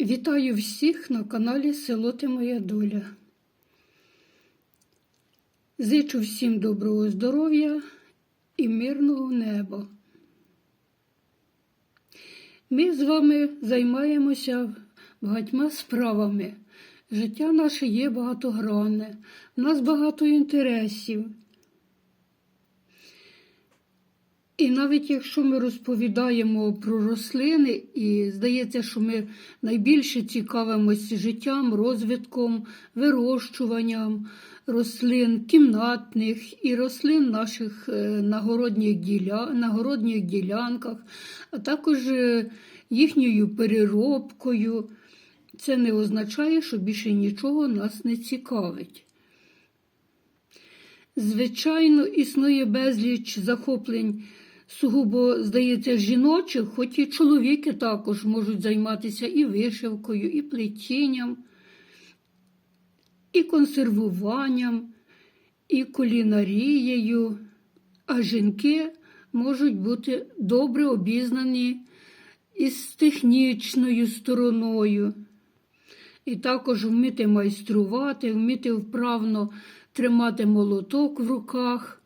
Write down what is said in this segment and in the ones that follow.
Вітаю всіх на каналі Село Ти Моя Доля. Зичу всім доброго здоров'я і мирного неба. Ми з вами займаємося багатьма справами. Життя наше є багатогранне, в нас багато інтересів. І навіть якщо ми розповідаємо про рослини, і здається, що ми найбільше цікавимося життям, розвитком, вирощуванням рослин кімнатних і рослин наших е, нагородніх, діля... нагородніх ділянках, а також е, їхньою переробкою, це не означає, що більше нічого нас не цікавить. Звичайно, існує безліч захоплень сугубо, здається, жіночих, хоч і чоловіки також можуть займатися і вишивкою, і плетінням, і консервуванням, і кулінарією, а жінки можуть бути добре обізнані із технічною стороною. І також вміти майструвати, вміти вправно тримати молоток в руках,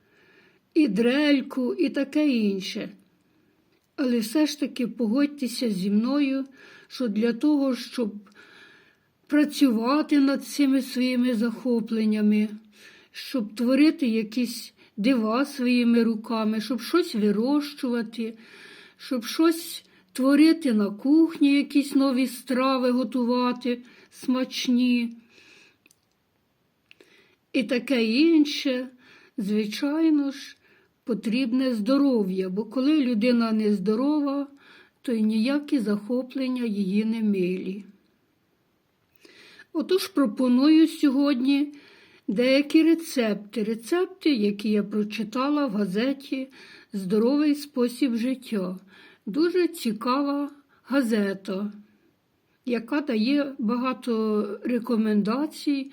і дрельку, і таке інше. Але все ж таки погодьтеся зі мною, що для того, щоб працювати над цими своїми захопленнями, щоб творити якісь дива своїми руками, щоб щось вирощувати, щоб щось творити на кухні, якісь нові страви готувати, смачні. І таке інше, звичайно ж, потрібне здоров'я, бо коли людина нездорова, то й ніякі захоплення її не милі. Отож пропоную сьогодні деякі рецепти, рецепти, які я прочитала в газеті Здоровий спосіб життя. Дуже цікава газета, яка дає багато рекомендацій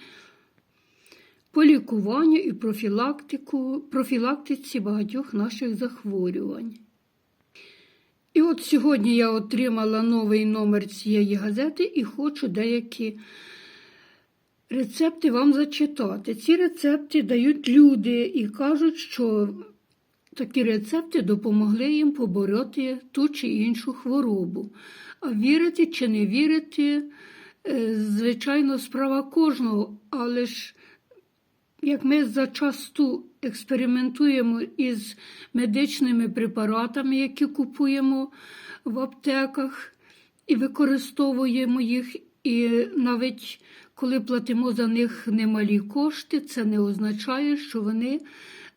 по лікуванню і профілактику, профілактиці багатьох наших захворювань. І от сьогодні я отримала новий номер цієї газети і хочу деякі рецепти вам зачитати. Ці рецепти дають люди і кажуть, що такі рецепти допомогли їм побороти ту чи іншу хворобу. А вірити чи не вірити, е, звичайно, справа кожного, але ж як ми зачасту експериментуємо із медичними препаратами, які купуємо в аптеках, і використовуємо їх, і навіть коли платимо за них немалі кошти, це не означає, що вони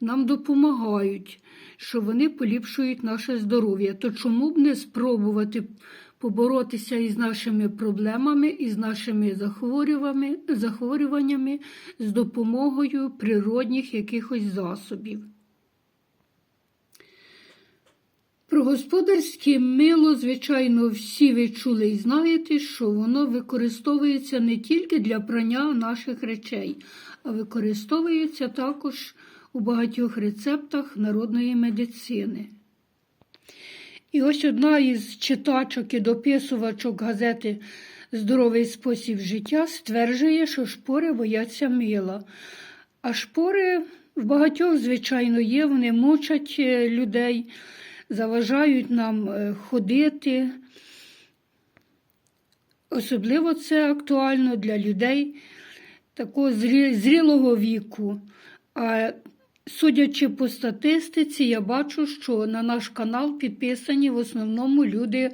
нам допомагають, що вони поліпшують наше здоров'я. То чому б не спробувати поборотися із нашими проблемами, із нашими захворюваннями, з допомогою природних якихось засобів? Про господарське мило, звичайно, всі ви чули і знаєте, що воно використовується не тільки для прання наших речей, а використовується також у багатьох рецептах народної медицини. І ось одна із читачок і дописувачок газети Здоровий спосіб життя стверджує, що шпори бояться мила. А шпори в багатьох, звичайно, є, вони мучать е, людей, заважають нам е, ходити. Особливо це актуально для людей такого зрілого віку. А Судячи по статистиці, я бачу, що на наш канал підписані в основному люди,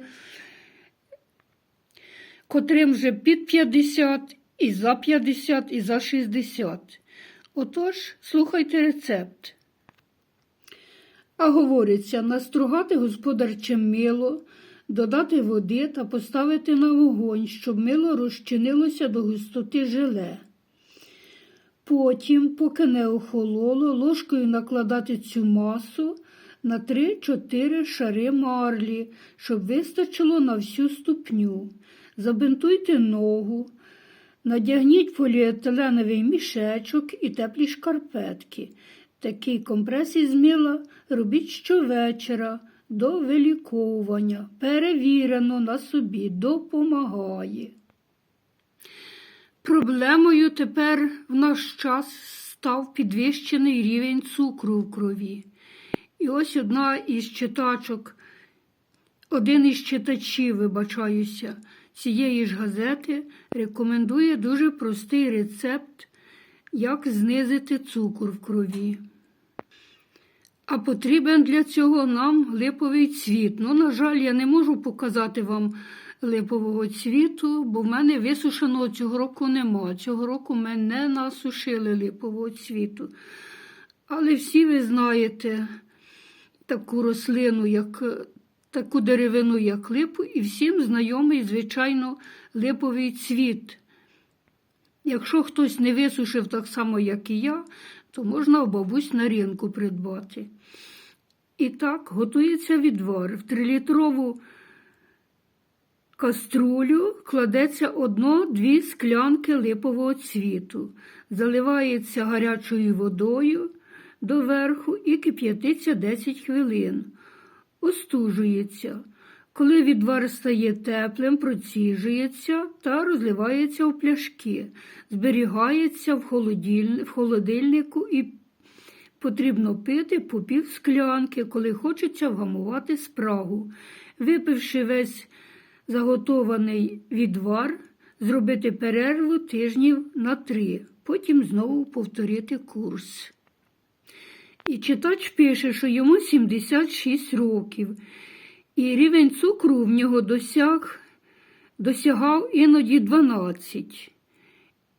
котрим вже під 50, і за 50, і за 60. Отож, слухайте рецепт. А говориться, настругати господарче мило, додати води та поставити на вогонь, щоб мило розчинилося до густоти желе. Потім, поки не охололо, ложкою накладати цю масу на 3-4 шари марлі, щоб вистачило на всю ступню. Забинтуйте ногу, надягніть поліетиленовий мішечок і теплі шкарпетки. Такий компрес із мила робіть щовечора до виліковування. Перевірено на собі, допомагає. Проблемою тепер в наш час став підвищений рівень цукру в крові. І ось одна із читачок, один із читачів, вибачаюся, цієї ж газети рекомендує дуже простий рецепт, як знизити цукор в крові. А потрібен для цього нам липовий цвіт. Ну, на жаль, я не можу показати вам липового цвіту, бо в мене висушеного цього року нема. Цього року ми не насушили липового цвіту. Але всі ви знаєте таку рослину, як таку деревину, як липу, і всім знайомий, звичайно, липовий цвіт. Якщо хтось не висушив так само, як і я, то можна у бабусь на ринку придбати. І так, готується відвар. В трилітрову каструлю кладеться одно-дві склянки липового цвіту, заливається гарячою водою доверху і кип'ятиться 10 хвилин. Остужується. Коли відвар стає теплим, проціжується та розливається у пляшки, зберігається в, холодильнику, в холодильнику і потрібно пити по пів склянки, коли хочеться вгамувати спрагу. Випивши весь заготований відвар, зробити перерву тижнів на три, потім знову повторити курс. І читач пише, що йому 76 років, і рівень цукру в нього досяг, досягав іноді 12.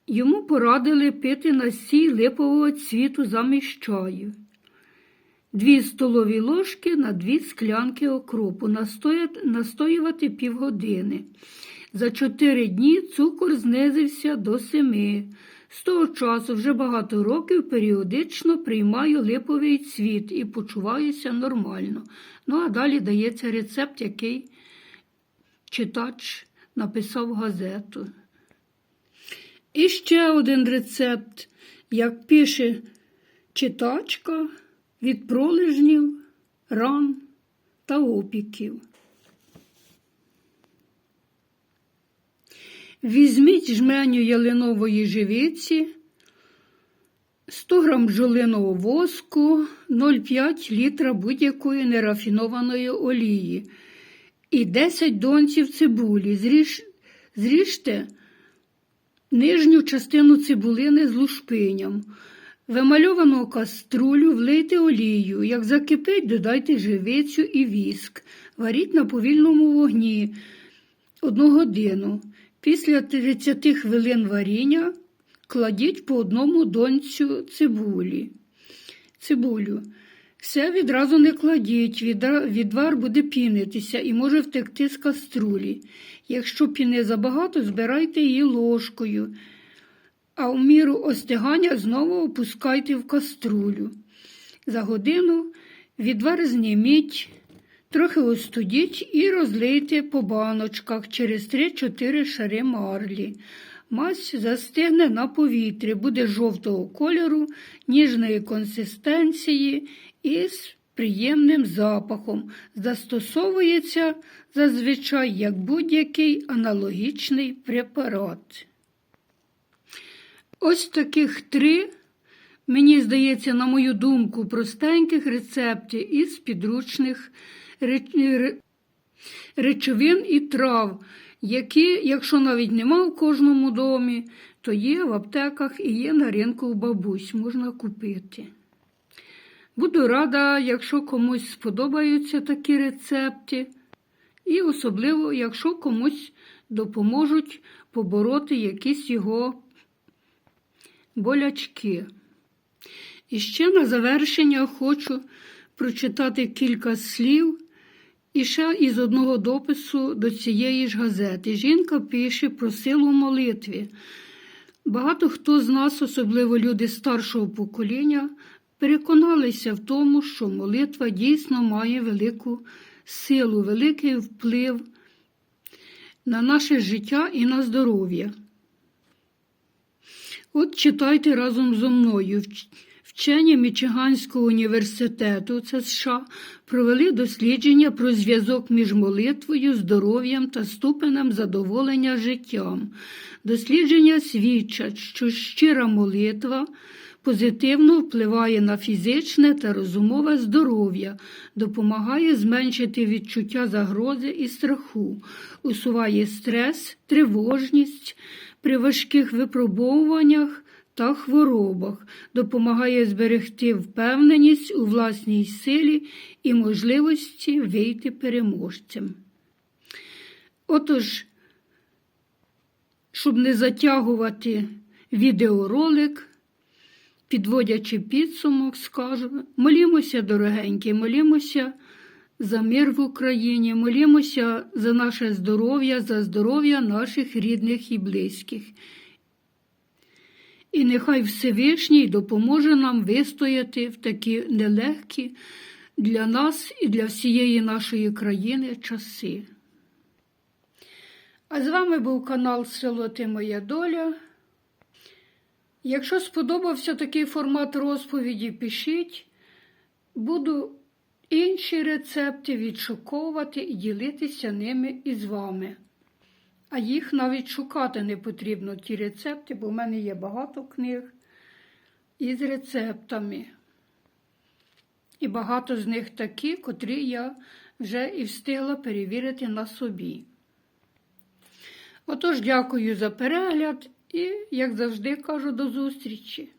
Йому порадили пити настій липового цвіту замість чаю. Дві столові ложки на дві склянки окропу, настоювати півгодини. За чотири дні цукор знизився до семи. З того часу вже багато років періодично приймаю липовий цвіт і почуваюся нормально. Ну, а далі дається рецепт, який читач написав газету. І ще один рецепт, як пише читачка від пролежнів, ран та опіків. Візьміть жменю ялинової живиці, 100 г бджолиного воску, 0,5 літра будь-якої нерафінованої олії і 10 донців цибулі. Зріж, зріжте нижню частину цибулини з лушпиням. Вимальовану каструлю влийте олію. Як закипить, додайте живицю і віск. Варіть на повільному вогні одну годину. Після 30 хвилин варіння кладіть по одному донцю цибулі. цибулю. Все відразу не кладіть, відвар буде пінитися і може втекти з каструлі. Якщо піни забагато, збирайте її ложкою, а в міру остигання знову опускайте в каструлю. За годину відвар зніміть. Трохи остудіть і розлийте по баночках через 3-4 шари марлі. Мазь застигне на повітрі, буде жовтого кольору, ніжної консистенції і з приємним запахом. Застосовується зазвичай як будь-який аналогічний препарат. Ось таких три, мені здається, на мою думку, простеньких рецептів із підручних речовин і трав, які, якщо навіть нема в кожному домі, то є в аптеках і є на ринку у бабусь, можна купити. Буду рада, якщо комусь сподобаються такі рецепти, і особливо, якщо комусь допоможуть побороти якісь його болячки. І ще на завершення хочу прочитати кілька слів і ще із одного допису до цієї ж газети. Жінка пише про силу молитві. Багато хто з нас, особливо люди старшого покоління, переконалися в тому, що молитва дійсно має велику силу, великий вплив на наше життя і на здоров'я. От читайте разом зо мною. Вчені Мічиганського університету це США провели дослідження про зв'язок між молитвою, здоров'ям та ступенем задоволення життям. Дослідження свідчать, що щира молитва позитивно впливає на фізичне та розумове здоров'я, допомагає зменшити відчуття загрози і страху, усуває стрес, тривожність при важких випробовуваннях та хворобах, допомагає зберегти впевненість у власній силі і можливості вийти переможцем. Отож, щоб не затягувати відеоролик, підводячи підсумок, скажу, молімося, дорогенькі, молімося за мир в Україні, молімося за наше здоров'я, за здоров'я наших рідних і близьких. І нехай Всевишній допоможе нам вистояти в такі нелегкі для нас і для всієї нашої країни часи. А з вами був канал Село Ти Моя Доля. Якщо сподобався такий формат розповіді, пишіть. Буду інші рецепти відшуковувати і ділитися ними із вами. А їх навіть шукати не потрібно, ті рецепти, бо в мене є багато книг із рецептами. І багато з них такі, котрі я вже і встигла перевірити на собі. Отож, дякую за перегляд і, як завжди, кажу до зустрічі.